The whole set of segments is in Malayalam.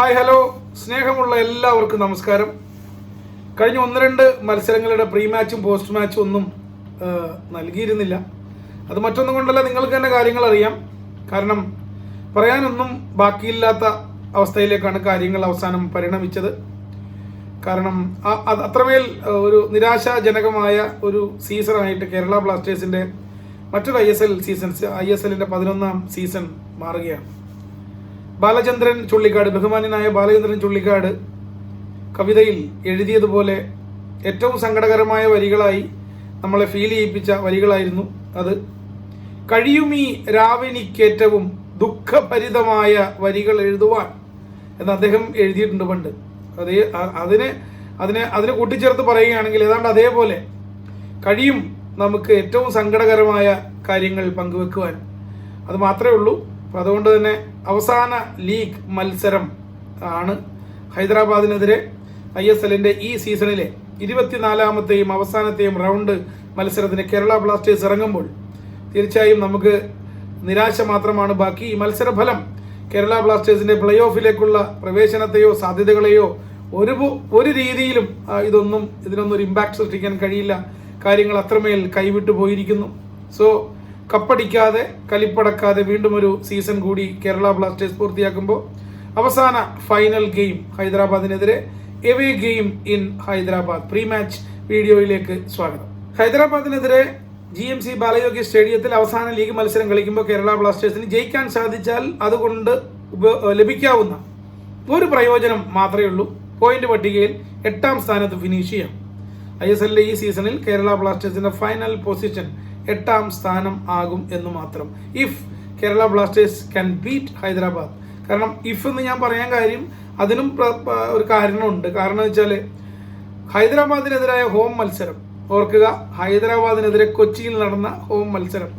Hi hello. സ്നേഹമുള്ള എല്ലാവർക്കും നമസ്കാരം. കഴിഞ്ഞ ഒന്ന് രണ്ട് മത്സരങ്ങളുടെ പ്രീ മാച്ചും പോസ്റ്റ് മാച്ചും ഒന്നും നൽകിയിരുന്നില്ല. അത് മറ്റൊന്നും കൊണ്ടല്ല നിങ്ങൾക്ക് തന്നെ കാര്യങ്ങൾ അറിയാം. കാരണം പറയാനൊന്നും ബാക്കിയില്ലാത്ത അവസ്ഥയിലേക്കാണ് കാര്യങ്ങൾ അവസാനം പരിണമിച്ചത്. കാരണം അത് അത്രമേൽ ഒരു നിരാശാജനകമായ ഒരു സീസണായിട്ട് കേരള ബ്ലാസ്റ്റേഴ്സിന്റെ മറ്റൊരു I S L seasons I S എല്ലിന്റെ പതിനൊന്നാം സീസൺ മാറുകയാണ്. ബാലചന്ദ്രൻ ചുള്ളിക്കാട് ബഹുമാന്യനായ ബാലചന്ദ്രൻ ചുള്ളിക്കാട് കവിതയിൽ എഴുതിയതുപോലെ ഏറ്റവും സങ്കടകരമായ വരികളായി നമ്മളെ ഫീൽ ചെയ്യിപ്പിച്ച വരികളായിരുന്നു അത്. കഴിയുമീ രാവിനിക്കേറ്റവും ദുഃഖഭരിതമായ വരികൾ എഴുതുവാൻ എന്ന് അദ്ദേഹം എഴുതിയിട്ടുണ്ട് പണ്ട്. അതേ അതിനെ അതിനെ അതിനെ കൂട്ടിച്ചേർത്ത് പറയുകയാണെങ്കിൽ ഏതാണ്ട് അതേപോലെ കഴിയും നമുക്ക് ഏറ്റവും സങ്കടകരമായ കാര്യങ്ങൾ പങ്കുവെക്കുവാൻ. അത് മാത്രമേ ഉള്ളൂ. അപ്പം അതുകൊണ്ട് തന്നെ അവസാന ലീഗ് മത്സരം ആണ് ഹൈദരാബാദിനെതിരെ ഐ എസ് എല്ലിന്റെ ഈ സീസണിലെ ഇരുപത്തിനാലാമത്തെയും അവസാനത്തെയും റൗണ്ട് മത്സരത്തിന് കേരള ബ്ലാസ്റ്റേഴ്സ് ഇറങ്ങുമ്പോൾ തീർച്ചയായും നമുക്ക് നിരാശ മാത്രമാണ്. ബാക്കി ഈ മത്സരഫലം കേരള ബ്ലാസ്റ്റേഴ്സിന്റെ പ്ലേ ഓഫിലേക്കുള്ള പ്രവേശനത്തെയോ സാധ്യതകളെയോ ഒരു ഒരു രീതിയിലും ഇതൊന്നും ഇതിനൊന്നും ഒരു ഇമ്പാക്ട് സൃഷ്ടിക്കാൻ കഴിയില്ല. കാര്യങ്ങൾ അത്രമേൽ കൈവിട്ടു പോയിരിക്കുന്നു. സോ കപ്പടിക്കാതെ കലിപ്പടക്കാതെ വീണ്ടും ഒരു സീസൺ കൂടി കേരള ബ്ലാസ്റ്റേഴ്സ് പൂർത്തിയാക്കുമ്പോൾ അവസാന final game ഹൈദരാബാദിനെതിരെ away game in Hyderabad. Pre match വീഡിയോയിലേക്ക് സ്വാഗതം. ഹൈദരാബാദിനെതിരെ ജി എം സി ബാലയോഗ്യ സ്റ്റേഡിയത്തിൽ അവസാന ലീഗ് മത്സരം കളിക്കുമ്പോൾ കേരള ബ്ലാസ്റ്റേഴ്സിന് ജയിക്കാൻ സാധിച്ചാൽ അതുകൊണ്ട് ലഭിക്കാവുന്ന ഒരു പ്രയോജനം മാത്രമേ ഉള്ളൂ. പോയിന്റ് പട്ടികയിൽ എട്ടാം സ്ഥാനത്ത് ഫിനിഷ് ചെയ്യാം. ഐ എസ് എല്ലിലെ ഈ സീസണിൽ കേരള ബ്ലാസ്റ്റേഴ്സിന്റെ ഫൈനൽ പൊസിഷൻ എട്ടാം സ്ഥാനം ആകും എന്ന് മാത്രം. If Kerala Blasters can beat Hyderabad കാരണം ഇഫ് എന്ന് ഞാൻ പറയാൻ കാര്യം അതിനും ഒരു കാരണമുണ്ട്. കാരണം വെച്ചാൽ ഹൈദരാബാദിനെതിരായ ഹോം മത്സരം. ഓർക്കുക ഹൈദരാബാദിനെതിരെ കൊച്ചിയിൽ നടന്ന ഹോം മത്സരം.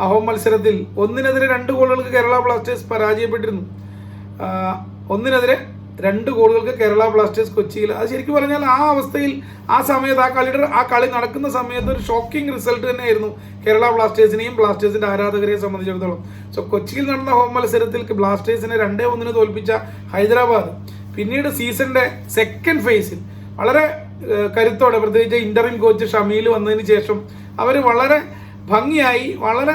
ആ ഹോം മത്സരത്തിൽ ഒന്നിനെതിരെ രണ്ട് ഗോളുകൾക്ക് കേരള ബ്ലാസ്റ്റേഴ്സ് പരാജയപ്പെട്ടിരുന്നു. ഒന്നിനെതിരെ രണ്ട് ഗോളുകൾക്ക് കേരള ബ്ലാസ്റ്റേഴ്സ് കൊച്ചിയിൽ. അത് ശരിക്കും പറഞ്ഞാൽ ആ അവസ്ഥയിൽ ആ സമയത്ത് ആ കളിയുടെ ആ കളി നടക്കുന്ന സമയത്ത് ഒരു ഷോക്കിംഗ് റിസൾട്ട് തന്നെയായിരുന്നു കേരള ബ്ലാസ്റ്റേഴ്സിനെയും ബ്ലാസ്റ്റേഴ്സിന്റെ ആരാധകരെയും സംബന്ധിച്ചിടത്തോളം. സോ കൊച്ചിയിൽ നടന്ന ഹോം മത്സരത്തിൽ ബ്ലാസ്റ്റേഴ്സിനെ രണ്ടേ ഒന്നിന് തോൽപ്പിച്ച ഹൈദരാബാദ് പിന്നീട് സീസണിന്റെ സെക്കൻഡ് ഫേസിൽ വളരെ കരുത്തോടെ പ്രത്യേകിച്ച് ഇന്ററിം കോച്ച് ഷമീൽ വന്നതിന് ശേഷം അവർ വളരെ ഭംഗിയായി വളരെ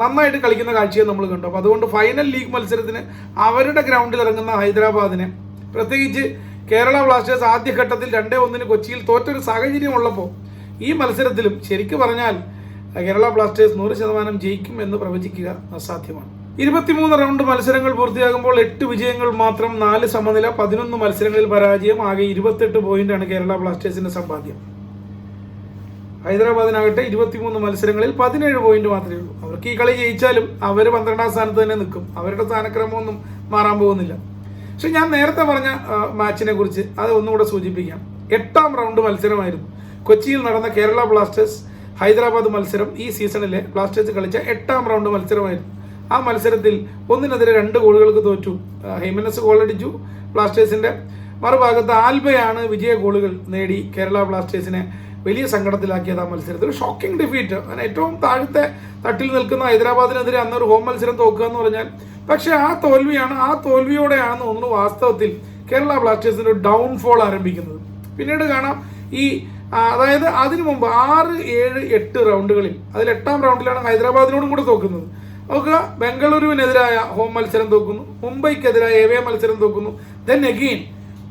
നന്നായിട്ട് കളിക്കുന്ന കാഴ്ചയെ നമ്മൾ കണ്ടു അപ്പോൾ അതുകൊണ്ട് ഫൈനൽ ലീഗ് മത്സരത്തിന് അവരുടെ ഗ്രൗണ്ടിൽ ഇറങ്ങുന്ന ഹൈദരാബാദിനെ പ്രത്യേകിച്ച് കേരള ബ്ലാസ്റ്റേഴ്സ് ആദ്യഘട്ടത്തിൽ രണ്ടേ ഒന്നിന് കൊച്ചിയിൽ തോറ്റൊരു സാഹചര്യം ഉള്ളപ്പോൾ ഈ മത്സരത്തിലും ശരിക്കു പറഞ്ഞാൽ കേരള ബ്ലാസ്റ്റേഴ്സ് നൂറ് ശതമാനം ജയിക്കും എന്ന് പ്രവചിക്കുക അസാധ്യമാണ്. ഇരുപത്തിമൂന്ന് റൗണ്ട് മത്സരങ്ങൾ പൂർത്തിയാകുമ്പോൾ എട്ട് വിജയങ്ങൾ മാത്രം നാല് സമനില പതിനൊന്ന് മത്സരങ്ങളിൽ പരാജയം ആകെ ഇരുപത്തെട്ട് പോയിന്റാണ് കേരള ബ്ലാസ്റ്റേഴ്സിന്റെ സമ്പാദ്യം. ഹൈദരാബാദിനാകട്ടെ ഇരുപത്തിമൂന്ന് മത്സരങ്ങളിൽ പതിനേഴ് പോയിന്റ് മാത്രമേ ഉള്ളൂ. അവർക്ക് ഈ കളി ജയിച്ചാലും അവർ പന്ത്രണ്ടാം സ്ഥാനത്ത് തന്നെ നിൽക്കും. അവരുടെ സ്ഥാനക്രമമൊന്നും മാറാൻ പോകുന്നില്ല. പക്ഷെ ഞാൻ നേരത്തെ പറഞ്ഞ മാച്ചിനെ കുറിച്ച് അത് ഒന്നുകൂടെ സൂചിപ്പിക്കാം. എട്ടാം റൗണ്ട് മത്സരമായിരുന്നു. കൊച്ചിയിൽ നടന്ന കേരള ബ്ലാസ്റ്റേഴ്സ് ഹൈദരാബാദ് മത്സരം ഈ സീസണിലെ ബ്ലാസ്റ്റേഴ്സ് കളിച്ച എട്ടാം റൗണ്ട് മത്സരമായിരുന്നു. ആ മത്സരത്തിൽ ഒന്നിനെതിരെ രണ്ട് ഗോളുകൾക്ക് തോറ്റു. ഹെയ്മനസ് ഗോളടിച്ചു ബ്ലാസ്റ്റേഴ്സിന്റെ. മറുഭാഗത്ത് ആൽബയാണ് വിജയ ഗോളുകൾ നേടി കേരള ബ്ലാസ്റ്റേഴ്സിനെ വലിയ സങ്കടത്തിലാക്കിയത് ആ മത്സരത്തിൽ. ഷോക്കിംഗ് ഡിഫീറ്റ് അങ്ങനെ ഏറ്റവും താഴത്തെ തട്ടിൽ നിൽക്കുന്ന ഹൈദരാബാദിനെതിരെ അന്നൊരു ഹോം മത്സരം തോക്കുക എന്ന് പറഞ്ഞാൽ പക്ഷേ ആ തോൽവിയാണ് ആ തോൽവിയോടെയാണെന്ന് തോന്നുന്നു വാസ്തവത്തിൽ കേരള ബ്ലാസ്റ്റേഴ്സിന്റെ ഒരു ഡൗൺഫോൾ ആരംഭിക്കുന്നത്. പിന്നീട് കാണാം ഈ അതായത് അതിനു മുമ്പ് ആറ് ഏഴ് എട്ട് റൗണ്ടുകളിൽ അതിൽ എട്ടാം റൗണ്ടിലാണ് ഹൈദരാബാദിനോടും കൂടെ തോക്കുന്നത്. നോക്കുക ബംഗളൂരുവിനെതിരായ ഹോം മത്സരം തോക്കുന്നു മുംബൈക്കെതിരായ എവേ മത്സരം തോക്കുന്നു. ദെൻ അഗെയിൻ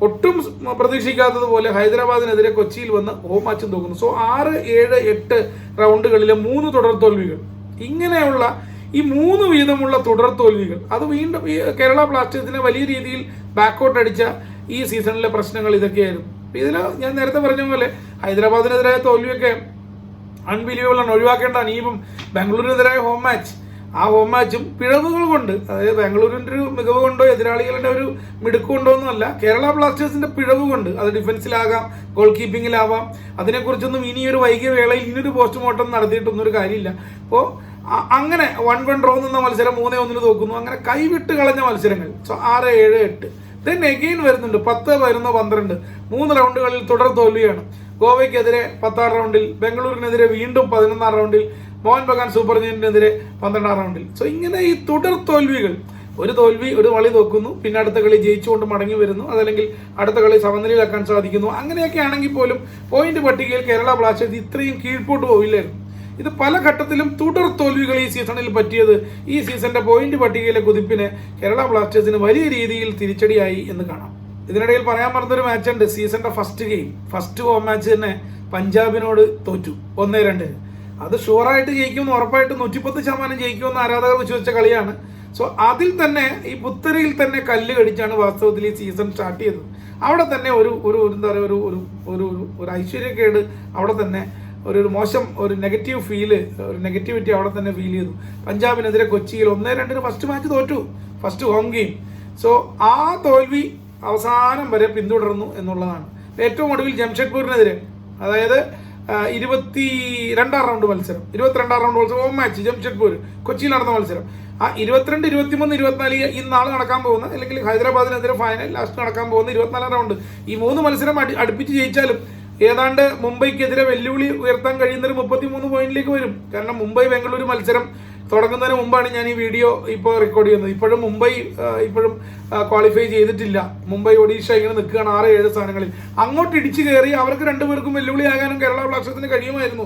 ഒട്ടും പ്രതീക്ഷിക്കാത്തതുപോലെ ഹൈദരാബാദിനെതിരെ കൊച്ചിയിൽ വന്ന് ഹോം മാച്ചും തോക്കുന്നു. സോ ആറ് ഏഴ് എട്ട് റൗണ്ടുകളിലെ മൂന്ന് തുടർ തോൽവികൾ. ഇങ്ങനെയുള്ള ഈ മൂന്ന് വീതമുള്ള തുടർ തോൽവികൾ അത് വീണ്ടും ഈ കേരള ബ്ലാസ്റ്റേഴ്സിനെ വലിയ രീതിയിൽ ബാക്കൗട്ട് അടിച്ച ഈ സീസണിലെ പ്രശ്നങ്ങൾ ഇതൊക്കെയായിരുന്നു. ഇതിൽ ഞാൻ നേരത്തെ പറഞ്ഞ പോലെ ഹൈദരാബാദിനെതിരായ തോൽവിയൊക്കെ അൺബിലീവബിൾ ആണ്. ഒഴിവാക്കേണ്ടതാണ് ഇനിയിപ്പം ബാംഗ്ലൂരിനെതിരായ ഹോം മാച്ച് ആ ഹോം മാച്ചും പിഴവുകൾ കൊണ്ട് അതായത് ബാംഗ്ലൂരിന്റെ ഒരു മികവ് കൊണ്ടോ എതിരാളികളുടെ ഒരു മിടുക്ക് കൊണ്ടോ ഒന്നുമല്ല കേരള ബ്ലാസ്റ്റേഴ്സിന്റെ പിഴവ് കൊണ്ട് അത് ഡിഫൻസിലാകാം ഗോൾ കീപ്പിങ്ങിലാവാം അതിനെക്കുറിച്ചൊന്നും ഇനി ഒരു വൈകിയ വേളയിൽ ഇനിയൊരു പോസ്റ്റ്മോർട്ടം നടത്തിയിട്ടൊന്നും ഒരു കാര്യമില്ല. അപ്പോൾ അങ്ങനെ വൺ വൺ ഡ്രോ നിന്ന മത്സരം മൂന്നേ ഒന്നിന് തോക്കുന്നു. അങ്ങനെ കൈവിട്ട് കളഞ്ഞ മത്സരങ്ങൾ. സോ ആറ് ഏഴ് എട്ട്. ദെൻ എഗെയിൻ വരുന്നുണ്ട്. പത്ത് പതിനൊന്ന് പന്ത്രണ്ട്. മൂന്ന് റൗണ്ടുകളിൽ തുടർ തോൽവിയാണ്. ഗോവയ്ക്കെതിരെ പത്താം റൗണ്ടിൽ ബംഗളൂരിനെതിരെ വീണ്ടും പതിനൊന്നാം റൗണ്ടിൽ മോഹൻ ബഗാൻ സൂപ്പർ ജയന്റിനെതിരെ പന്ത്രണ്ടാം റൗണ്ടിൽ. സോ ഇങ്ങനെ ഈ തുടർ തോൽവികൾ. ഒരു തോൽവി ഒരു വളി നോക്കുന്നു പിന്നെ അടുത്ത കളി ജയിച്ചുകൊണ്ട് മടങ്ങി വരുന്നു അതല്ലെങ്കിൽ അടുത്ത കളി സമനിലയിലാക്കാൻ സാധിക്കുന്നു. അങ്ങനെയൊക്കെ ആണെങ്കിൽ പോലും പോയിന്റ് പട്ടികയിൽ കേരള ബ്ലാസ്റ്റേഴ്സ് ഇത്രയും കീഴ്പോട്ട് പോവില്ലായിരുന്നു. ഇത് പല ഘട്ടത്തിലും തുടർ തോൽവികൾ ഈ സീസണിൽ പറ്റിയത്. ഈ സീസണിന്റെ പോയിന്റ് പട്ടികയിലെ കുതിപ്പിന് കേരള ബ്ലാസ്റ്റേഴ്സിന് വലിയ രീതിയിൽ തിരിച്ചടിയായി എന്ന് കാണാം. ഇതിനിടയിൽ പറയാൻ മറന്നൊരു മാച്ചുണ്ട് സീസണിന്റെ first game first home match തന്നെ പഞ്ചാബിനോട് തോറ്റു. ഒന്നേ രണ്ട്. അത് ഷുവറായിട്ട് ജയിക്കുമെന്ന് ഉറപ്പായിട്ട് നൂറ്റിപ്പത്ത് ശതമാനം ജയിക്കുമെന്ന് ആരാധകർ വിശ്വസിച്ച കളിയാണ്. സോ അതിൽ തന്നെ ഈ പുത്തരിയിൽ തന്നെ കല്ല് കടിച്ചാണ് വാസ്തവത്തിൽ ഈ സീസൺ സ്റ്റാർട്ട് ചെയ്തത്. അവിടെ തന്നെ ഒരു ഒരു എന്താ പറയുക ഒരു ഒരു ഒരു ഒരു ഐശ്വര്യക്കേട് അവിടെ തന്നെ ഒരു ഒരു മോശം ഒരു നെഗറ്റീവ് ഫീൽ ഒരു നെഗറ്റിവിറ്റി അവിടെ തന്നെ ഫീൽ ചെയ്തു. പഞ്ചാബിനെതിരെ കൊച്ചിയിൽ ഒന്നേ രണ്ടിന് ഫസ്റ്റ് മാച്ച് തോറ്റു. ഫസ്റ്റ് ഹോം ഗെയിം സോ ആ തോൽവി അവസാനം വരെ പിന്തുടർന്നു എന്നുള്ളതാണ്. ഏറ്റവും ഒടുവിൽ ജംഷഡ്പൂരിനെതിരെ അതായത് ഇരുപത്തി രണ്ടാം റൗണ്ട് മത്സരം. ഇരുപത്തിരണ്ടാം റൗണ്ട് മത്സരം. ഓം മാച്ച് ജംഷഡ്പൂർ കൊച്ചിയിൽ നടന്ന മത്സരം. ആ ഇരുപത്തിരണ്ട് ഇരുപത്തിമൂന്ന് ഇരുപത്തിനാല് ഈ നാളെ നടക്കാൻ പോകുന്ന അല്ലെങ്കിൽ ഹൈദരാബാദിനെതിരെ ഫൈനൽ ലാസ്റ്റ് നടക്കാൻ പോകുന്ന ഇരുപത്തിനാലാം റൗണ്ട്. ഈ മൂന്ന് മത്സരം അടി അടുപ്പിച്ച് ജയിച്ചാലും ഏതാണ്ട് മുംബൈക്കെതിരെ വെല്ലുവിളി ഉയർത്താൻ കഴിയുന്ന ഒരു മുപ്പത്തിമൂന്ന് പോയിന്റിലേക്ക് വരും. കാരണം മുംബൈ ബംഗളൂരു മത്സരം തുടങ്ങുന്നതിന് മുമ്പാണ് ഞാൻ ഈ വീഡിയോ ഇപ്പോൾ റെക്കോർഡ് ചെയ്യുന്നത്. ഇപ്പോഴും മുംബൈ ഇപ്പോഴും ക്വാളിഫൈ ചെയ്തിട്ടില്ല. മുംബൈ ഒഡീഷ ഇങ്ങനെ നിൽക്കുകയാണ് ആറ് ഏഴ് സ്ഥാനങ്ങളിൽ. അങ്ങോട്ട് ഇടിച്ചു കയറി അവർക്ക് രണ്ടുപേർക്കും വെല്ലുവിളിയാകാനും കേരള ബ്ലാസ്റ്റേഴ്സിന് കഴിയുമായിരുന്നു.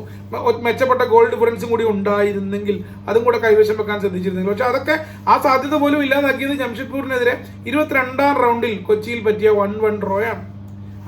മെച്ചപ്പെട്ട ഗോൾ ഡിഫറൻസും കൂടി ഉണ്ടായിരുന്നെങ്കിൽ അതും കൂടെ കൈവശം വെക്കാൻ ശ്രദ്ധിച്ചിരുന്നെങ്കിൽ. പക്ഷെ അതൊക്കെ ആ സാധ്യത പോലും ഇല്ലാതാക്കിയത് ജംഷഡ്പൂരിനെതിരെ. ഇരുപത്തിരണ്ടാം റൗണ്ടിൽ കൊച്ചിയിൽ പറ്റിയ വൺ വൺ ഡ്രോയാണ്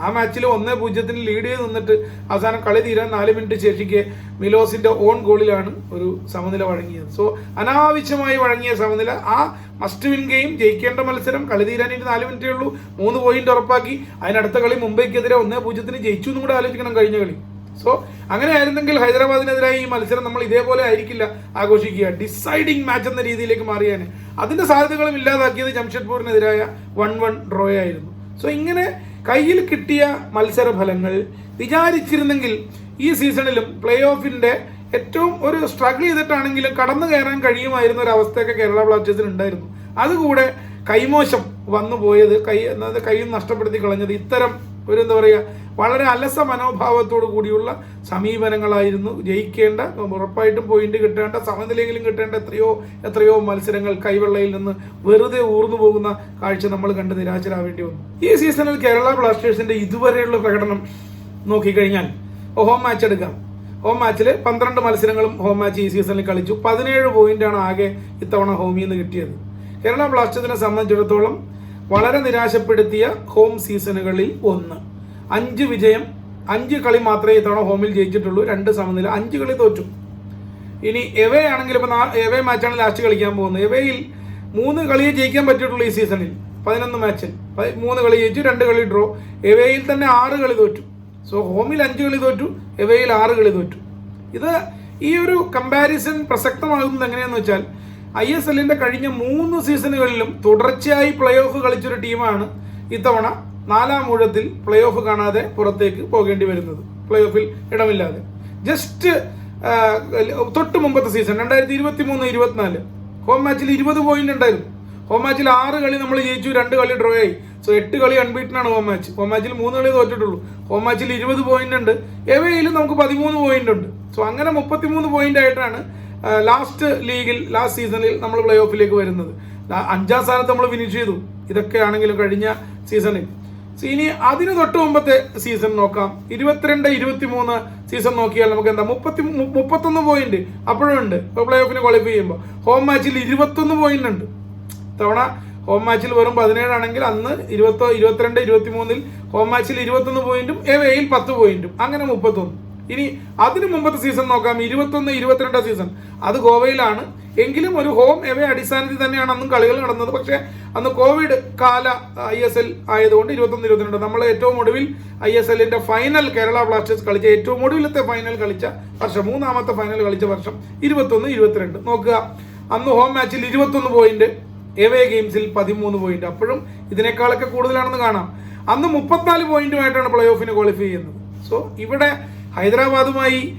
ആ മാച്ചിൽ ഒന്നേ പൂജ്യത്തിന് ലീഡ് ചെയ്ത് നിന്നിട്ട് അവസാനം കളി തീരാൻ നാല് മിനിറ്റ് ശേഷിക്കെ മിലോസിന്റെ ഓൺ ഗോളിലാണ് ഒരു സമനില വഴങ്ങിയത്. സോ അനാവശ്യമായി വഴങ്ങിയ സമനില. ആ മസ്റ്റ് വിൻ ഗെയിം ജയിക്കേണ്ട മത്സരം കളി ഇനി നാല് മിനിറ്റേ ഉള്ളൂ. മൂന്ന് പോയിന്റ് ഉറപ്പാക്കി. അതിനടുത്ത കളി മുംബൈക്കെതിരെ ഒന്നേ പൂജ്യത്തിന് ജയിച്ചു എന്നും കൂടെ ആലോചിക്കണം കഴിഞ്ഞ കളി. സോ അങ്ങനെ ആയിരുന്നെങ്കിൽ ഹൈദരാബാദിനെതിരായി ഈ മത്സരം നമ്മൾ ഇതേപോലെ ആയിരിക്കില്ല ആഘോഷിക്കുക. ഡിസൈഡിങ് മാച്ച് എന്ന രീതിയിലേക്ക് മാറിയാണ് അതിന്റെ സാധ്യതകളും ഇല്ലാതാക്കിയത് ജംഷഡ്പൂരിനെതിരായ വൺ വൺ ഡ്രോ ആയിരുന്നു. സോ ഇങ്ങനെ കയ്യിൽ കിട്ടിയ മത്സര ഫലങ്ങൾ വിചാരിച്ചിരുന്നെങ്കിൽ ഈ സീസണിലും പ്ലേ ഓഫിന്റെ ഏറ്റവും ഒരു സ്ട്രഗിൾ ചെയ്തിട്ടാണെങ്കിലും കടന്നു കയറാൻ കഴിയുമായിരുന്ന ഒരു അവസ്ഥയൊക്കെ കേരള ബ്ലാസ്റ്റേഴ്സിന് ഉണ്ടായിരുന്നു. അതുകൂടെ കൈമോശം വന്നു പോയത് കൈ എന്നത് കൈയും നഷ്ടപ്പെടുത്തി കളഞ്ഞത് ഇത്തരം ഒരു എന്താ പറയുക വളരെ അലസ മനോഭാവത്തോടു കൂടിയുള്ള സമീപനങ്ങളായിരുന്നു. ജയിക്കേണ്ട ഉറപ്പായിട്ടും പോയിന്റ് കിട്ടേണ്ട സമനിലയെങ്കിലും കിട്ടേണ്ട എത്രയോ എത്രയോ മത്സരങ്ങൾ കൈവെള്ളയിൽ നിന്ന് വെറുതെ ഊർന്നു പോകുന്ന കാഴ്ച നമ്മൾ കണ്ട് നിരാശരാവേണ്ടി വന്നു. ഈ സീസണിൽ കേരള ബ്ലാസ്റ്റേഴ്സിന്റെ ഇതുവരെയുള്ള പ്രകടനം നോക്കിക്കഴിഞ്ഞാൽ ഹോം മാച്ച് എടുക്കാം. ഹോം മാച്ചിൽ പന്ത്രണ്ട് മത്സരങ്ങളും ഹോം മാച്ച് ഈ സീസണിൽ കളിച്ചു. പതിനേഴ് പോയിന്റാണ് ആകെ ഇത്തവണ ഹോമിൽ നിന്ന് കിട്ടിയത്. കേരള ബ്ലാസ്റ്റേഴ്സിനെ സംബന്ധിച്ചിടത്തോളം വളരെ നിരാശപ്പെടുത്തിയ ഹോം സീസണുകളിൽ ഒന്ന്. അഞ്ച് വിജയം അഞ്ച് കളി മാത്രമേ ഇത്തവണ ഹോമിൽ ജയിച്ചിട്ടുള്ളൂ. രണ്ട് സമനില അഞ്ച് കളി തോറ്റു. ഇനി എവേ ആണെങ്കിൽ ഇപ്പൊ എവേ മാച്ചാണ് ലാസ്റ്റ് കളിക്കാൻ പോകുന്നത്. എവേയിൽ മൂന്ന് കളിയെ ജയിക്കാൻ പറ്റിയിട്ടുള്ളൂ ഈ സീസണിൽ പതിനൊന്ന് മാച്ചിൽ മൂന്ന് കളി ജയിച്ചു രണ്ട് കളി ഡ്രോ എവേയിൽ തന്നെ ആറ് കളി തോറ്റു. സോ ഹോമിൽ അഞ്ച് കളി തോറ്റു എവേയിൽ ആറ് കളി തോറ്റു. ഇത് ഈ ഒരു കമ്പാരിസൺ പ്രസക്തമാകുന്നത് എങ്ങനെയാന്ന് വെച്ചാൽ ഐ എസ് എല്ലിന്റെ കഴിഞ്ഞ മൂന്ന് സീസണുകളിലും തുടർച്ചയായി പ്ലേ ഓഫ് കളിച്ചൊരു ടീമാണ് ഇത്തവണ നാലാം ഊഴത്തിൽ പ്ലേ ഓഫ് കാണാതെ പുറത്തേക്ക് പോകേണ്ടി വരുന്നത്. പ്ലേ ഓഫിൽ ഇടമില്ലാതെ ജസ്റ്റ് തൊട്ട് മുമ്പത്തെ സീസൺ രണ്ടായിരത്തി ഇരുപത്തി മൂന്ന് ഇരുപത്തിനാല് ഹോം മാച്ചിൽ ഇരുപത് പോയിന്റ് ഉണ്ടായിരുന്നു. ഹോം മാച്ചിൽ ആറ് കളി നമ്മൾ ജയിച്ചു രണ്ട് കളി ഡ്രോ ആയി. സോ എട്ട് കളി അൺബീറ്റൻ ആണ് ഹോം മാച്ച് ഹോം മാച്ചിൽ മൂന്ന് കളി തോറ്റിട്ടുള്ളൂ. ഹോം മാച്ചിൽ ഇരുപത് പോയിന്റ് ഉണ്ട്. എവയിലും നമുക്ക് പതിമൂന്ന് പോയിന്റ് ഉണ്ട്. സോ അങ്ങനെ മുപ്പത്തിമൂന്ന് പോയിന്റ് ആയിട്ടാണ് ലാസ്റ്റ് ലീഗിൽ ലാസ്റ്റ് സീസണിൽ നമ്മൾ പ്ലേ ഓഫിലേക്ക് വരുന്നത്. അഞ്ചാം സ്ഥാനത്ത് നമ്മൾ ഫിനിഷ് ചെയ്തു. ഇതൊക്കെയാണെങ്കിലും കഴിഞ്ഞ സീസണിൽ ഇനി അതിന് തൊട്ട് മുമ്പത്തെ സീസൺ നോക്കാം. ഇരുപത്തിരണ്ട് ഇരുപത്തിമൂന്ന് സീസൺ നോക്കിയാൽ നമുക്ക് എന്താ? മുപ്പത്തി മുപ്പത്തൊന്ന് പോയിന്റ് അപ്പോഴും ഉണ്ട്. പ്ലേ ഓഫിന് ക്വാളിഫൈ ചെയ്യുമ്പോൾ ഹോം മാച്ചിൽ ഇരുപത്തൊന്ന് പോയിന്റ് ഉണ്ട്. തവണ ഹോം മാച്ചിൽ വെറും പതിനേഴാണെങ്കിൽ അന്ന് ഇരുപത്തോ ഇരുപത്തിരണ്ട് ഇരുപത്തി മൂന്നിൽ ഹോം മാച്ചിൽ ഇരുപത്തൊന്ന് പോയിന്റും എവയിൽ പത്ത് പോയിന്റും അങ്ങനെ മുപ്പത്തൊന്ന്. ഇനി അതിനു മുമ്പത്തെ സീസൺ നോക്കാം. ഇരുപത്തൊന്ന് ഇരുപത്തിരണ്ടാം സീസൺ അത് ഗോവയിലാണ്. എങ്കിലും ഒരു ഹോം എവേ അടിസ്ഥാനത്തിൽ തന്നെയാണ് അന്നും കളികൾ നടന്നത്. പക്ഷേ അന്ന് കോവിഡ് കാല ഐ എസ് എൽ ആയതുകൊണ്ട് ഇരുപത്തൊന്ന് ഇരുപത്തിരണ്ട്. നമ്മൾ ഏറ്റവും ഒടുവിൽ ഐ എസ് എല്ലിന്റെ ഫൈനൽ കേരള ബ്ലാസ്റ്റേഴ്സ് കളിച്ച ഏറ്റവും ഒടുവിലത്തെ ഫൈനൽ കളിച്ച വർഷം മൂന്നാമത്തെ ഫൈനൽ കളിച്ച വർഷം ഇരുപത്തൊന്ന് ഇരുപത്തിരണ്ട്. നോക്കുക. അന്ന് ഹോം മാച്ചിൽ ഇരുപത്തൊന്ന് പോയിന്റ് എവേ ഗെയിംസിൽ പതിമൂന്ന് പോയിന്റ് അപ്പോഴും ഇതിനേക്കാളൊക്കെ കൂടുതലാണെന്ന് കാണാം. അന്ന് മുപ്പത്തിനാല് പോയിന്റുമായിട്ടാണ് പ്ലേ ഓഫിന് ക്വാളിഫൈ ചെയ്യുന്നത്. സോ ഇവിടെ ഹൈദരാബാദുമായി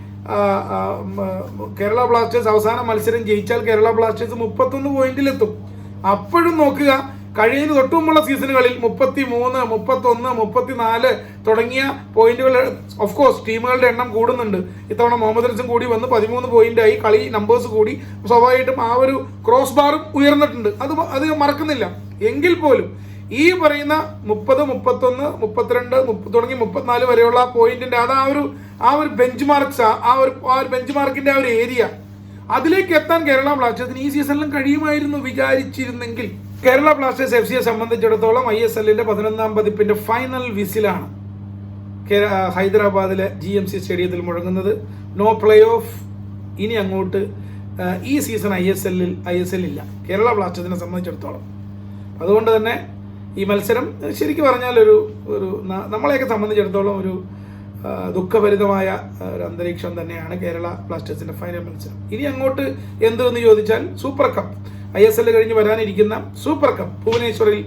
കേരള ബ്ലാസ്റ്റേഴ്സ് അവസാന മത്സരം ജയിച്ചാൽ കേരള ബ്ലാസ്റ്റേഴ്സ് മുപ്പത്തൊന്ന് പോയിന്റിലെത്തും. അപ്പോഴും നോക്കുക കഴിഞ്ഞ തൊട്ടുമുള്ള സീസണുകളിൽ മുപ്പത്തി മൂന്ന് മുപ്പത്തൊന്ന് മുപ്പത്തിനാല് തുടങ്ങിയ പോയിന്റുകൾ ഓഫ് കോഴ്സ് ടീമുകളുടെ എണ്ണം കൂടുന്നുണ്ട്. ഇത്തവണ മുഹമ്മദ് റസും കൂടി വന്ന് പതിമൂന്ന് പോയിന്റായി കളി നമ്പേഴ്സ് കൂടി. സ്വാഭാവികമായിട്ടും ആ ഒരു ക്രോസ് ബാറും ഉയർന്നിട്ടുണ്ട്. അത് അത് മറക്കുന്നില്ല. എങ്കിൽ പോലും ഈ പറയുന്ന മുപ്പത് മുപ്പത്തൊന്ന് മുപ്പത്തിരണ്ട് മുപ്പ- തുടങ്ങി മുപ്പത്തിനാല് വരെയുള്ള പോയിന്റിന്റെ അത് ആ ഒരു ആ ഒരു ബെഞ്ച് മാർക്സ് ആ ഒരു ആ ഒരു ബെഞ്ച് മാർക്കിന്റെ ആ ഒരു ഏരിയ അതിലേക്ക് എത്താൻ കേരള ബ്ലാസ്റ്റേഴ്സിന് ഈ സീസണിലും കഴിയുമായിരുന്നു വിചാരിച്ചിരുന്നെങ്കിൽ. കേരള ബ്ലാസ്റ്റേഴ്സ് എഫ് സിയെ സംബന്ധിച്ചിടത്തോളം ഐ എസ് എല്ലിന്റെ പതിനൊന്നാം പതിപ്പിന്റെ ഫൈനൽ വിസിലാണ് ഹൈദരാബാദിലെ ജി എം സി സ്റ്റേഡിയത്തിൽ മുഴങ്ങുന്നത്. നോ പ്ലേ ഓഫ് ഇനി അങ്ങോട്ട് ഈ സീസൺ ഐ എസ് എല്ലിൽ ഐ എസ് എല്ലില്ല. കേരള ബ്ലാസ്റ്റേഴ്സിനെ സംബന്ധിച്ചിടത്തോളം. അതുകൊണ്ട് തന്നെ ഈ മത്സരം ശരിക്കും പറഞ്ഞാൽ ഒരു ഒരു നമ്മളെയൊക്കെ സംബന്ധിച്ചിടത്തോളം ഒരു ദുഃഖഭരിതമായ ഒരു അന്തരീക്ഷം തന്നെയാണ് കേരള ബ്ലാസ്റ്റേഴ്സിന്റെ ഫൈനൽ മത്സരം. ഇനി അങ്ങോട്ട് എന്ത് എന്ന് ചോദിച്ചാൽ super cup. I S L കഴിഞ്ഞ് വരാനിരിക്കുന്ന സൂപ്പർ കപ്പ്. ഭുവനേശ്വറിൽ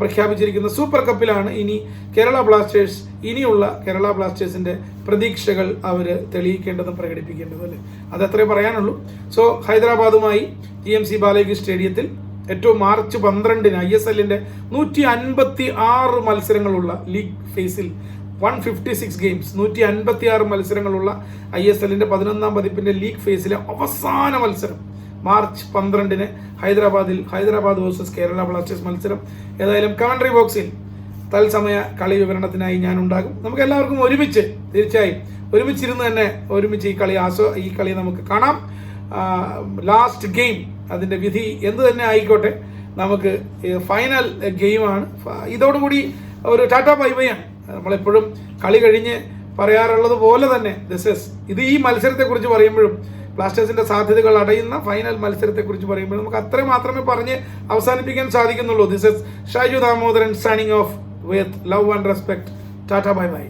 പ്രഖ്യാപിച്ചിരിക്കുന്ന സൂപ്പർ കപ്പിലാണ് ഇനി കേരള ബ്ലാസ്റ്റേഴ്സ് ഇനിയുള്ള കേരള ബ്ലാസ്റ്റേഴ്സിന്റെ പ്രതീക്ഷകൾ അവർ തെളിയിക്കേണ്ടതും പ്രകടിപ്പിക്കേണ്ടതും അല്ലേ? അതത്രേ പറയാനുള്ളൂ. സോ ഹൈദരാബാദുമായി ടി എം സി ബാലകി സ്റ്റേഡിയത്തിൽ ഏറ്റവും മാർച്ച് പന്ത്രണ്ടിന് ഐ എസ് എല്ലിന്റെ നൂറ്റി അൻപത്തി ആറ് മത്സരങ്ങളുള്ള ലീഗ് ഫേസിൽ വൺ ഫിഫ്റ്റി സിക്സ് ഗെയിംസ് നൂറ്റി അൻപത്തി ആറ് മത്സരങ്ങളുള്ള ഐ എസ് എല്ലിന്റെ പതിനൊന്നാം പതിപ്പിന്റെ ലീഗ് ഫേസിലെ അവസാന മത്സരം. മാർച്ച് പന്ത്രണ്ടിന് ഹൈദരാബാദിൽ ഹൈദരാബാദ് വേഴ്സസ് കേരള ബ്ലാസ്റ്റേഴ്സ് മത്സരം. ഏതായാലും കമൻട്രി ബോക്സിൽ തത്സമയ കളി വിവരണത്തിനായി ഞാൻ ഉണ്ടാകും നമുക്ക് എല്ലാവർക്കും ഒരുമിച്ച് തീർച്ചയായും ഒരുമിച്ചിരുന്ന് തന്നെ ഒരുമിച്ച് ഈ കളി ആസ്വ ഈ കളി നമുക്ക് കാണാം. ലാസ്റ്റ് ഗെയിം അതിന്റെ വിധി എന്ത് തന്നെ ആയിക്കോട്ടെ നമുക്ക് ഫൈനൽ ഗെയിമാണ് ഇതോടുകൂടി ഒരു ടാറ്റ ബൈ ബൈ ആണ്. നമ്മളെപ്പോഴും കളി കഴിഞ്ഞ് പറയാറുള്ളത് പോലെ തന്നെ ദിസ് ഇസ് ഇത് ഈ മത്സരത്തെക്കുറിച്ച് പറയുമ്പോഴും ബ്ലാസ്റ്റേഴ്സിന്റെ സാധ്യതകൾ അടയുന്ന ഫൈനൽ മത്സരത്തെക്കുറിച്ച് പറയുമ്പോൾ നമുക്ക് അത്രയും മാത്രമേ പറഞ്ഞ് അവസാനിപ്പിക്കാൻ സാധിക്കുന്നുള്ളൂ. This is Shaju Damodaran signing off with love and respect tata bye bye